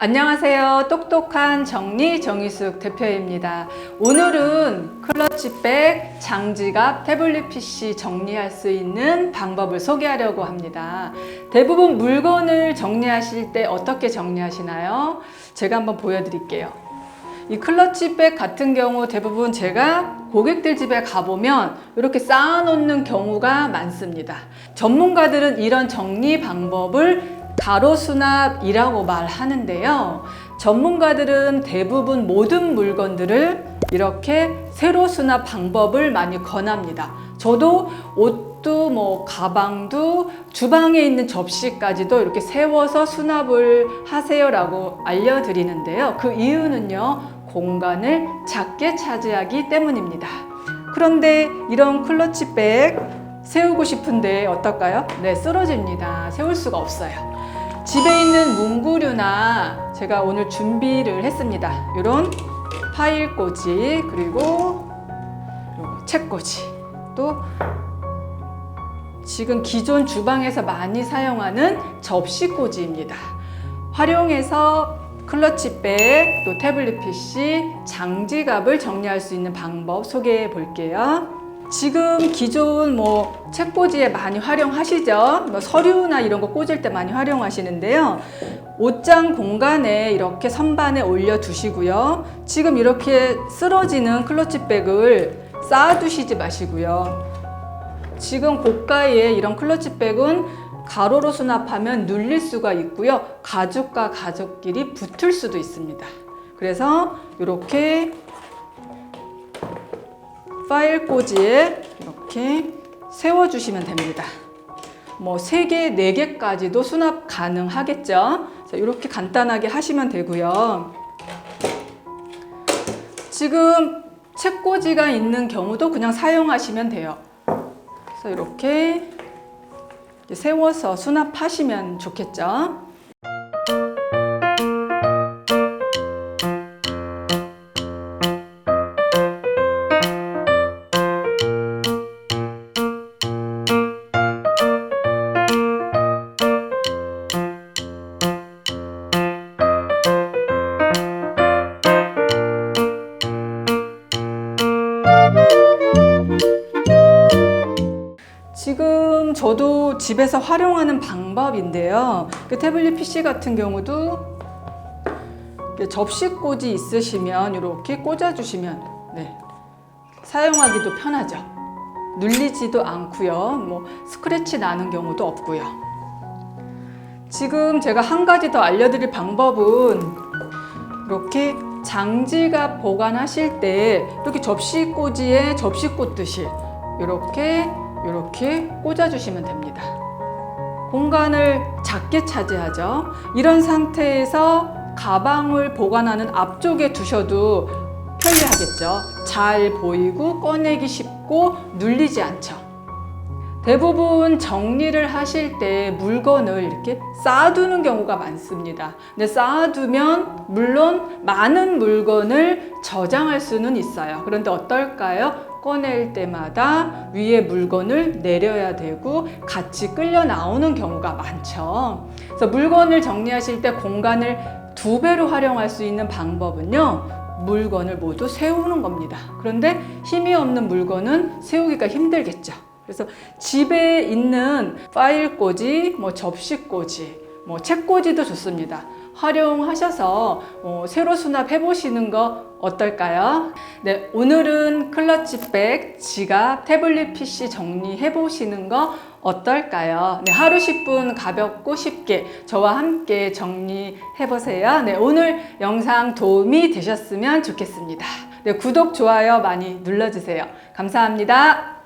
안녕하세요. 똑똑한 정리 정희숙 대표입니다. 오늘은 클러치백, 장지갑, 태블릿 PC 정리할 수 있는 방법을 소개하려고 합니다. 대부분 물건을 정리하실 때 어떻게 정리하시나요? 제가 한번 보여드릴게요. 이 클러치백 같은 경우 대부분 제가 고객들 집에 가보면 이렇게 쌓아놓는 경우가 많습니다. 전문가들은 이런 정리 방법을 가로 수납이라고 말하는데요. 전문가들은 대부분 모든 물건들을 이렇게 세로 수납 방법을 많이 권합니다. 저도 옷도 뭐 가방도 주방에 있는 접시까지도 이렇게 세워서 수납을 하세요라고 알려드리는데요. 그 이유는요. 공간을 작게 차지하기 때문입니다. 그런데 이런 클러치백 세우고 싶은데 어떨까요? 네, 쓰러집니다. 세울 수가 없어요. 집에 있는 문구류나 제가 오늘 준비를 했습니다. 이런 파일 꽂이 그리고 요거 책 꽂이 또 지금 기존 주방에서 많이 사용하는 접시 꽂이입니다. 활용해서 클러치백 또 태블릿 PC 장지갑을 정리할 수 있는 방법 소개해 볼게요. 지금 기존 뭐 책꽂이에 많이 활용하시죠? 뭐 서류나 이런 거 꽂을 때 많이 활용하시는데요. 옷장 공간에 이렇게 선반에 올려 두시고요. 지금 이렇게 쓰러지는 클러치백을 쌓아 두시지 마시고요. 지금 고가의 이런 클러치백은 가로로 수납하면 눌릴 수가 있고요. 가죽과 가죽끼리 붙을 수도 있습니다. 그래서 이렇게 파일 꽂이에 이렇게 세워주시면 됩니다. 뭐 3개, 4개까지도 수납 가능하겠죠. 자, 이렇게 간단하게 하시면 되고요. 지금 책꽂이가 있는 경우도 그냥 사용하시면 돼요. 그래서 이렇게 세워서 수납하시면 좋겠죠. 지금 저도 집에서 활용하는 방법인데요. 그 태블릿 PC 같은 경우도 이렇게 접시 꽂이 있으시면 이렇게 꽂아주시면 네, 사용하기도 편하죠. 눌리지도 않고요. 뭐 스크래치 나는 경우도 없고요. 지금 제가 한 가지 더 알려드릴 방법은 이렇게 장지갑 보관하실 때 이렇게 접시 꽂이에 접시 꽂듯이 이렇게 이렇게 꽂아주시면 됩니다. 공간을 작게 차지하죠. 이런 상태에서 가방을 보관하는 앞쪽에 두셔도 편리하겠죠. 잘 보이고 꺼내기 쉽고 눌리지 않죠. 대부분 정리를 하실 때 물건을 이렇게 쌓아두는 경우가 많습니다. 근데 쌓아두면 물론 많은 물건을 저장할 수는 있어요. 그런데 어떨까요? 꺼낼 때마다 위에 물건을 내려야 되고 같이 끌려 나오는 경우가 많죠. 그래서 물건을 정리하실 때 공간을 두 배로 활용할 수 있는 방법은요. 물건을 모두 세우는 겁니다. 그런데 힘이 없는 물건은 세우기가 힘들겠죠. 그래서 집에 있는 파일 꽂이, 뭐 접시 꽂이, 뭐 책 꽂이도 좋습니다. 활용하셔서 어, 세로 수납해 보시는 거 어떨까요? 네, 오늘은 클러치백, 지갑, 태블릿 PC 정리해 보시는 거 어떨까요? 네, 하루 10분 가볍고 쉽게 저와 함께 정리해 보세요. 네, 오늘 영상 도움이 되셨으면 좋겠습니다. 네, 구독, 좋아요 많이 눌러주세요. 감사합니다.